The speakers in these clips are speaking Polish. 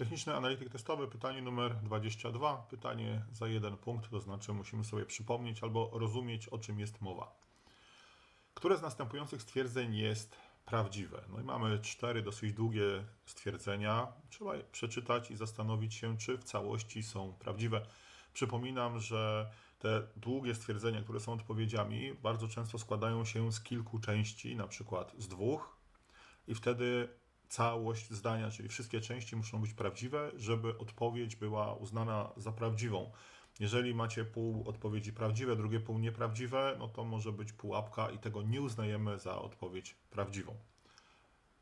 Techniczny analityk testowy, pytanie numer 22. Pytanie za jeden punkt, to znaczy musimy sobie przypomnieć albo rozumieć, o czym jest mowa. Które z następujących stwierdzeń jest prawdziwe? No i mamy cztery dosyć długie stwierdzenia. Trzeba je przeczytać i zastanowić się, czy w całości są prawdziwe. Przypominam, że te długie stwierdzenia, które są odpowiedziami, bardzo często składają się z kilku części, na przykład z dwóch, i wtedy całość zdania, czyli wszystkie części muszą być prawdziwe, żeby odpowiedź była uznana za prawdziwą. Jeżeli macie pół odpowiedzi prawdziwe, drugie pół nieprawdziwe, no to może być pułapka i tego nie uznajemy za odpowiedź prawdziwą.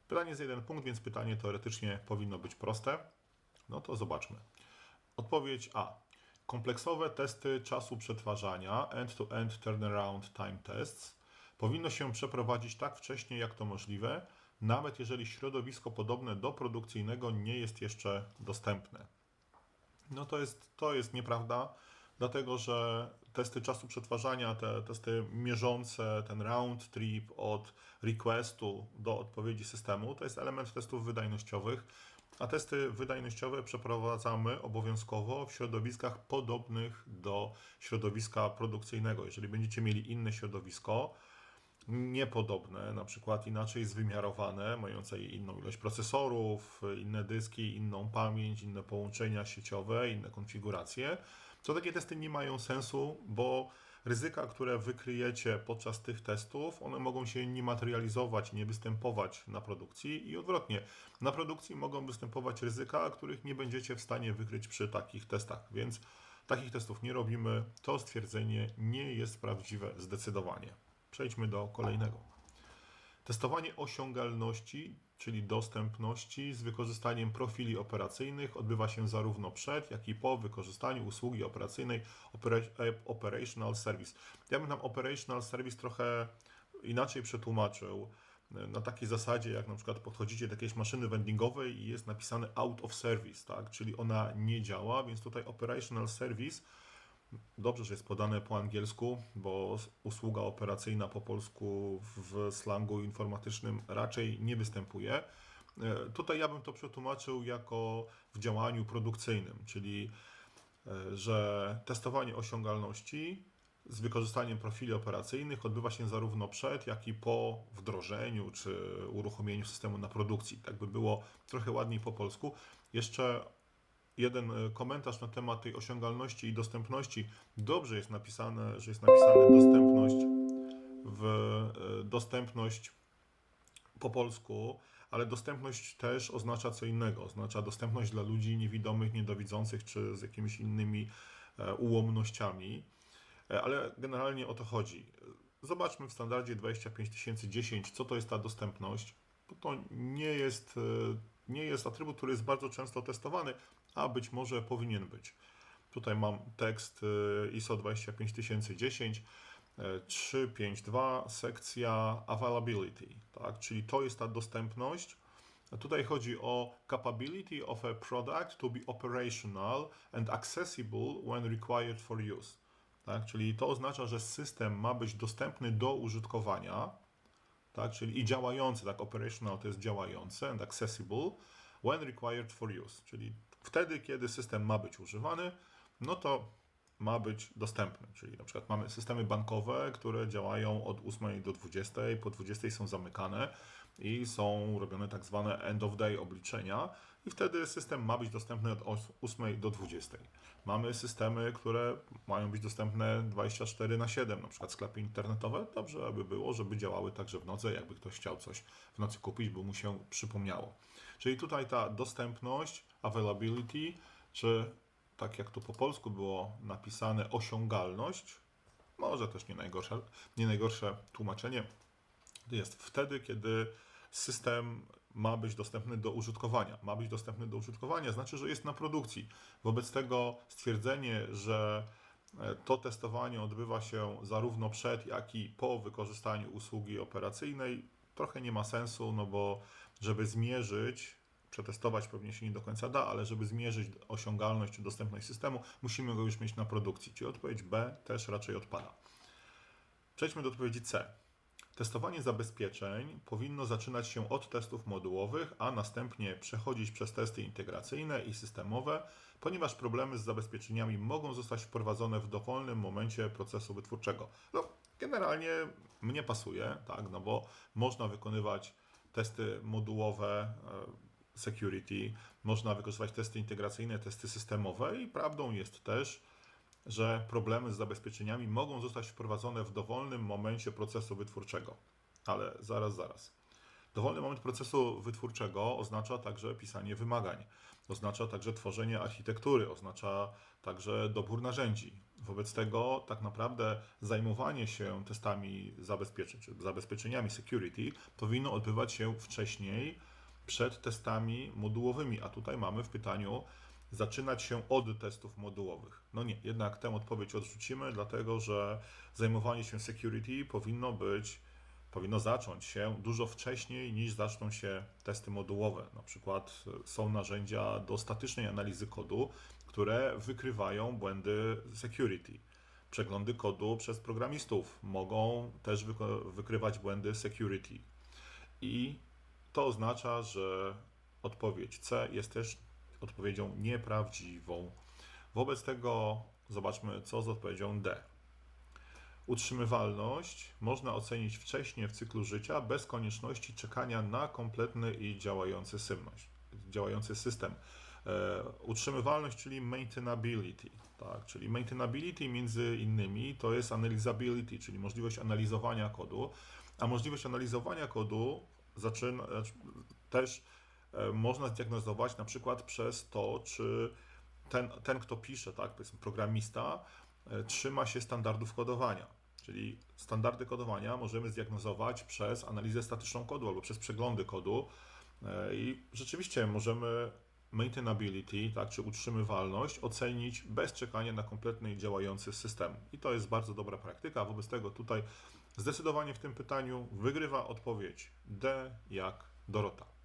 Pytanie jest jeden punkt, więc pytanie teoretycznie powinno być proste. No to zobaczmy. Odpowiedź A. Kompleksowe testy czasu przetwarzania end-to-end turnaround time tests powinno się przeprowadzić tak wcześnie, jak to możliwe, nawet jeżeli środowisko podobne do produkcyjnego nie jest jeszcze dostępne. No to jest, to jest nieprawda, dlatego że testy czasu przetwarzania, te testy mierzące ten round trip od requestu do odpowiedzi systemu, to jest element testów wydajnościowych, a testy wydajnościowe przeprowadzamy obowiązkowo w środowiskach podobnych do środowiska produkcyjnego. Jeżeli będziecie mieli inne środowisko, niepodobne, na przykład inaczej zwymiarowane, mające inną ilość procesorów, inne dyski, inną pamięć, inne połączenia sieciowe, inne konfiguracje, to takie testy nie mają sensu, bo ryzyka, które wykryjecie podczas tych testów, one mogą się nie materializować, nie występować na produkcji i odwrotnie. Na produkcji mogą występować ryzyka, których nie będziecie w stanie wykryć przy takich testach, więc takich testów nie robimy. To stwierdzenie nie jest prawdziwe zdecydowanie. Przejdźmy do kolejnego. Testowanie osiągalności, czyli dostępności z wykorzystaniem profili operacyjnych odbywa się zarówno przed, jak i po wykorzystaniu usługi operacyjnej opera- e, Operational Service. Ja bym tam Operational Service trochę inaczej przetłumaczył. Na takiej zasadzie, jak na przykład podchodzicie do jakiejś maszyny vendingowej i jest napisane out of service, tak? czyli ona nie działa, więc tutaj Operational Service Dobrze, że jest podane po angielsku, bo usługa operacyjna po polsku w slangu informatycznym raczej nie występuje. E, Tutaj ja bym to przetłumaczył jako w działaniu produkcyjnym, czyli e, że testowanie osiągalności z wykorzystaniem profili operacyjnych odbywa się zarówno przed, jak i po wdrożeniu czy uruchomieniu systemu na produkcji. Tak by było trochę ładniej po polsku. Jeszcze jeden e, komentarz na temat tej osiągalności i dostępności. Dobrze jest napisane, że jest napisane dostępność w e, dostępność po polsku, ale dostępność też oznacza co innego. Oznacza dostępność dla ludzi niewidomych, niedowidzących czy z jakimiś innymi e, ułomnościami. Ale generalnie o to chodzi. Zobaczmy w standardzie 25010, co to jest ta dostępność. Bo to nie jest, nie jest atrybut, który jest bardzo często testowany, a być może powinien być. Tutaj mam tekst e, ISO 25010, e, 352, sekcja availability, tak? czyli to jest ta dostępność. Tutaj chodzi o capability of a product to be operational and accessible when required for use. Tak? Czyli to oznacza, że system ma być dostępny do użytkowania, tak? czyli i działający, tak, operational to jest działające and accessible when required for use, czyli wtedy, kiedy system ma być używany, no to ma być dostępny, czyli na przykład mamy systemy bankowe, które działają od 8 do 20, po 20 są zamykane i są robione tak zwane end of day obliczenia i wtedy system ma być dostępny od 8 do 20. Mamy systemy, które mają być dostępne 24 na 7, na przykład sklepy internetowe. Dobrze aby było, żeby działały także w nocy, jakby ktoś chciał coś w nocy kupić, bo mu się przypomniało. Czyli tutaj ta dostępność, availability, czy tak jak tu po polsku było napisane osiągalność, może też nie najgorsze, nie najgorsze tłumaczenie, jest wtedy, kiedy system ma być dostępny do użytkowania. Ma być dostępny do użytkowania, znaczy, że jest na produkcji. Wobec tego stwierdzenie, że e, to testowanie odbywa się zarówno przed, jak i po wykorzystaniu usługi operacyjnej, trochę nie ma sensu, no bo żeby zmierzyć, przetestować pewnie się nie do końca da, ale żeby zmierzyć osiągalność czy dostępność systemu, musimy go już mieć na produkcji. Czyli odpowiedź B też raczej odpada. Przejdźmy do odpowiedzi C. Testowanie zabezpieczeń powinno zaczynać się od testów modułowych, a następnie przechodzić przez testy integracyjne i systemowe, ponieważ problemy z zabezpieczeniami mogą zostać wprowadzone w dowolnym momencie procesu wytwórczego. No, generalnie mnie pasuje, tak, no bo można wykonywać testy modułowe, e, security, można wykorzystywać testy integracyjne, testy systemowe i prawdą jest też, że problemy z zabezpieczeniami mogą zostać wprowadzone w dowolnym momencie procesu wytwórczego. Ale zaraz, zaraz. Dowolny moment procesu wytwórczego oznacza także pisanie wymagań, oznacza także tworzenie architektury, oznacza także dobór narzędzi. Wobec tego tak naprawdę zajmowanie się testami zabezpieczeń, czy zabezpieczeniami security powinno odbywać się wcześniej, przed testami modułowymi, a tutaj mamy w pytaniu zaczynać się od testów modułowych. No nie, jednak tę odpowiedź odrzucimy, dlatego że zajmowanie się security powinno być, powinno zacząć się dużo wcześniej niż zaczną się testy modułowe. Na przykład e, są narzędzia do statycznej analizy kodu, które wykrywają błędy security. Przeglądy kodu przez programistów mogą też wykrywać błędy security. I to oznacza, że odpowiedź C jest też odpowiedzią nieprawdziwą. Wobec tego zobaczmy, co z odpowiedzią D. Utrzymywalność można ocenić wcześniej w cyklu życia bez konieczności czekania na kompletny i działający, symność, działający system. E, utrzymywalność, czyli maintainability, tak? czyli maintainability między innymi to jest analizability, czyli możliwość analizowania kodu, a możliwość analizowania kodu zaczyna, znaczy, też e, można zdiagnozować na przykład przez to, czy ten, ten kto pisze, tak, powiedzmy programista, e, trzyma się standardów kodowania. Czyli standardy kodowania możemy zdiagnozować przez analizę statyczną kodu albo przez przeglądy kodu E, i rzeczywiście możemy maintainability, tak, czy utrzymywalność ocenić bez czekania na kompletny działający system. I to jest bardzo dobra praktyka. Wobec tego tutaj zdecydowanie w tym pytaniu wygrywa odpowiedź D jak Dorota.